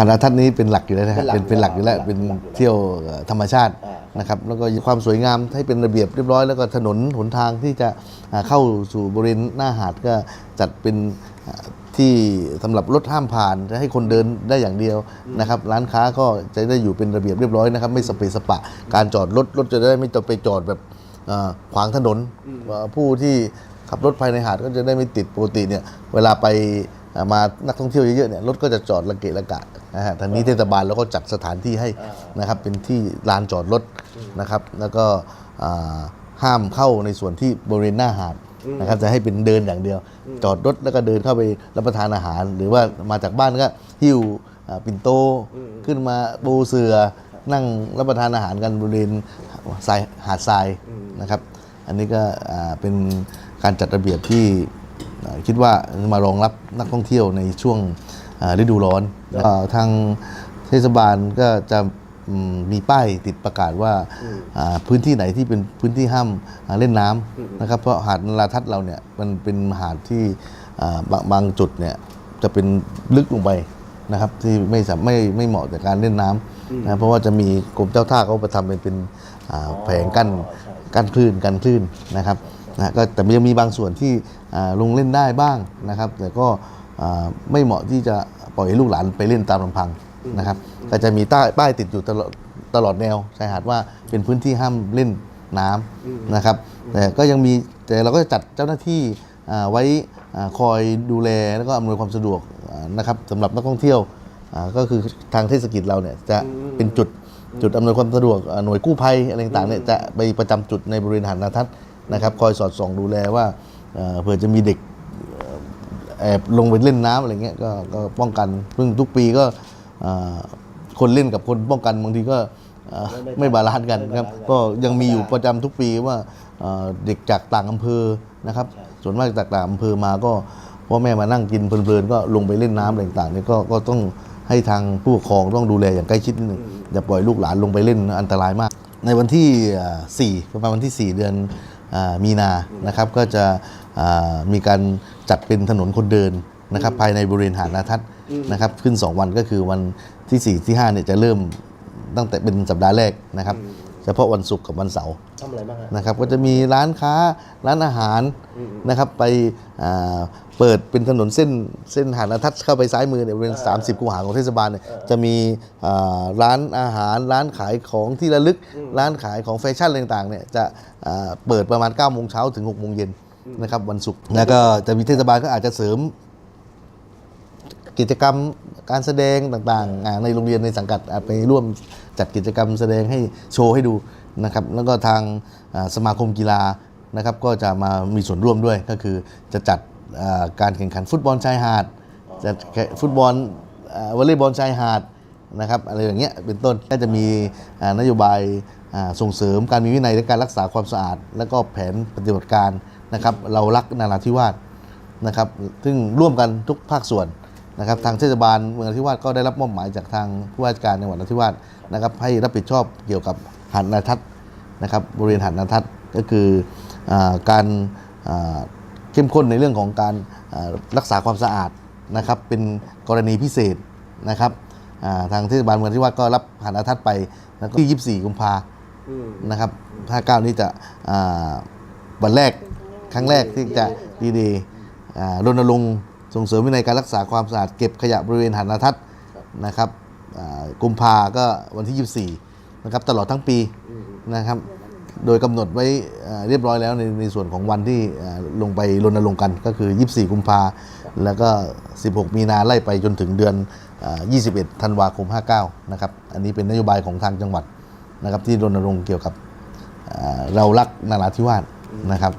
หาดนาทัศน์นี้เป็นหลักอยู่แล้วนะฮะเป็เป็นนเป็นหหลัลักกอยู่แล้วเป็นเป็นหลักเที่ยวเอ่อธรรมชาติอ่านะครับแล้วก็ความสวยงามให้เป็นระเบียบเรียบร้อยแล้วก็ถนนหนทางที่จะอ่าเข้าสู่บริเวณหน้าหาดก็จัดเป็นอ่าที่สำหรับรถห้ามผ่านจะให้คนเดินได้อย่างเดียวนะครับ ร้านค้าก็จะได้อยู่เป็นระเบียบเรียบร้อยนะครับไม่สเปซสปะ การจอดรถรถจะได้ไม่ต้องไปจอดแบบอ่าขวางถนนอ่าผู้ที่ขับรถภายในหาดก็จะได้ไม่ติดปกติเนี่ยเวลาไปอ่า มานักท่องเที่ยวเยอะๆเนี่ยรถก็จะจอดระเกะระกะนะฮะทางนี้เทศบาลแล้วก็จัดสถานที่ให้นะครับเป็นที่ลานจอดรถนะครับ แล้วก็อ่าห้ามเข้าในส่วนที่บริเวณหน้าหาดนะครับจะให้เป็นเดินอย่างเดียว จอดรถแล้วก็เดินเข้าไปรับประทานอาหาร หรือว่ามาจากบ้านก็หิ้วอ่าปิ่นโตขึ้นมาปูเสือนั่งรับประทานอาหารกันบริเวณทรายหาดทรายนะครับ อันนี้ก็อ่าเป็นการจัดระเบียบที่อ่า คิดว่ามารองรับนักท่องเที่ยวในช่วงอ่าฤดูร้อนแล้วก็ทางเทศบาลก็จะอืมมีป้ายติดประกาศว่าอ่าพื้นที่ไหนที่เป็นพื้นที่ห้ามอ่าเล่นน้ำนะครับเพราะหาดนราทัศน์เราเนี่ยมันเป็นหาดที่อ่าบางบางจุดเนี่ยจะเป็นลึกลงไปนะครับที่ไม่สามไม่ไม่เหมาะกับการเล่นน้ำนะเพราะว่าจะมีกรมเจ้าท่าเขาไปทำเป็นเป็นอ่าแผงกั้นกันคลื่นกันคลื่นนะครับ นะก็แต่ยังมีบางส่วนที่อ่าลงเล่นได้บ้างนะครับ แต่ก็อ่าไม่เหมาะที่จะปล่อยให้ลูกหลานไปเล่นตามลำพังนะครับก็จะมีป้ายป้ายติดอยู่ตลอดตลอดแนวชายหาดว่าเป็นพื้นที่ห้ามเล่นน้ำนะครับ แต่ก็ยังมีแต่เราก็จะจัดเจ้าหน้าที่อ่าไว้อ่าคอยดูแลแล้วก็อำนวยความสะดวกอ่านะครับสำหรับนักท่องเที่ยวอ่าก็คือทางเทศกิจเราเนี่ยจะเป็นจุดจุดอำนวยความสะดวกอ่าหน่วยกู้ภัยอะไรต่างๆเนี่ยจะไปประจำจุดในบริเวณหาดนาทัศน์ นะครับคอยสอดส่องดูแลว่าเอ่อเผื่อจะมีเด็กเอ่อแอบลงไปเล่นน้ำอะไรเงี้ยก็ก็ป้องกันซึ่งทุกปีก็อ่าคนเล่นกับคนป้องกันบางทีก็เอ่อไม่บาลานซ์กันครับก็ยังมีอยู่ประจำทุกปีว่าเอ่อเด็กจากต่างอำเภอนะครับ ส่วนมากจากต่างอำเภอมาก็พ่อแม่มานั่งกินเพลินๆก็ลงไปเล่นน้ำอะไรต่างๆเนี่ยก็ก็ต้องให้ทางผู้ปกครองต้องดูแลอย่างใกล้ชิดนิดนึงอย่าปล่อยลูกหลานลงไปเล่นอันตรายมาก ในวันที่อ่า4ประมาณวันที่ 4 เดือนอา มีนานะครับก็จะอ่ามีการจัดเป็นถนนคนเดินนะครับภายในบริเวณหาดนาทัศน์นะครับขึ้น 2 วันก็คือวันที่ 4 ที่5เนี่ยจะเริ่มตั้งแต่เป็นสัปดาห์แรกนะครับ เฉพาะวันศุกร์กับวันเสาร์ทำอะไรบ้างฮะ นะครับก็จะมีร้านค้าร้านอาหารนะครับไปอ่าเปิดเป็นถนนเส้นเส้นหาดนาทัศน์เข้าไปซ้ายมือเนี่ยเป็น 30คูหาของเทศบาลเนี่ยจะมีอ่าร้านอาหารร้านขายของที่ระลึก ร้านขายของแฟชั่นอะไรต่างๆเนี่ยจะอ่าเปิดประมาณ9โมงเช้าถึง6โมงเย็นนะครับวันศุกร์แล้วก็จะมีเทศบาลก็อาจจะเสริม กิจกรรมการแสดงต่างๆอ่าในโรงเรียนในสังกัดอ่าไปร่วม จัดกิจกรรมแสดงให้โชว์ให้ดูนะครับแล้วก็ทางสมาคมกีฬานะครับก็จะมามีส่วนร่วมด้วยก็คือจะจัดการแข่งขันฟุตบอลชายหาดจะแข่งฟุตบอลวอลเลย์บอลชายหาดนะครับอะไรอย่างเงี้ยเป็นต้นก็จะมีนโยบายส่งเสริมการมีวินัยและการรักษาความสะอาด แล้วก็แผนปฏิบัติการนะครับเรารักนาราธิวาสนะครับซึ่งร่วมกันทุกภาคส่วน นะครับทางเทศบาลเมืองนราธิวาสก็ได้รับมอบหมายจากทางผู้ว่าราชการจังหวัดนราธิวาสนะครับให้รับผิดชอบเกี่ยวกับหาดนาทัศนะครับบริเวณหาดนาทัศก็คืออการเข้มข้นในเรื่องของการรักษาความสะอาดนะครับเป็นกรณีพิเศษนะครับทางเทศบาลเมืองนราธิวาสก็รับหาดนาทัศไปแล้วก็ที่ 24 กุมภานะครับ59นี้จะวันแรกครั้งแรกที่จะดีเดย์รณรงค์ ส่งเสริมวินัยการรักษาความสะอาดเก็บขยะบริเวณหาดนาทัศน์นะครับกุมภาก็วันที่ 24 นะครับ ตลอดทั้งปีนะครับ โดยกำหนดไว้เรียบร้อยแล้วในในส่วนของวันที่ลงไปรณรงค์กันก็คือ 24 กุมภาแล้วก็ 16 มีนาไล่ไปจนถึงเดือนอ่า21 ธันวาคม 59 นะครับ อันนี้เป็นนโยบายของทางจังหวัดนะครับที่รณรงค์เกี่ยวกับเรารักนาราธิวาสนะครับ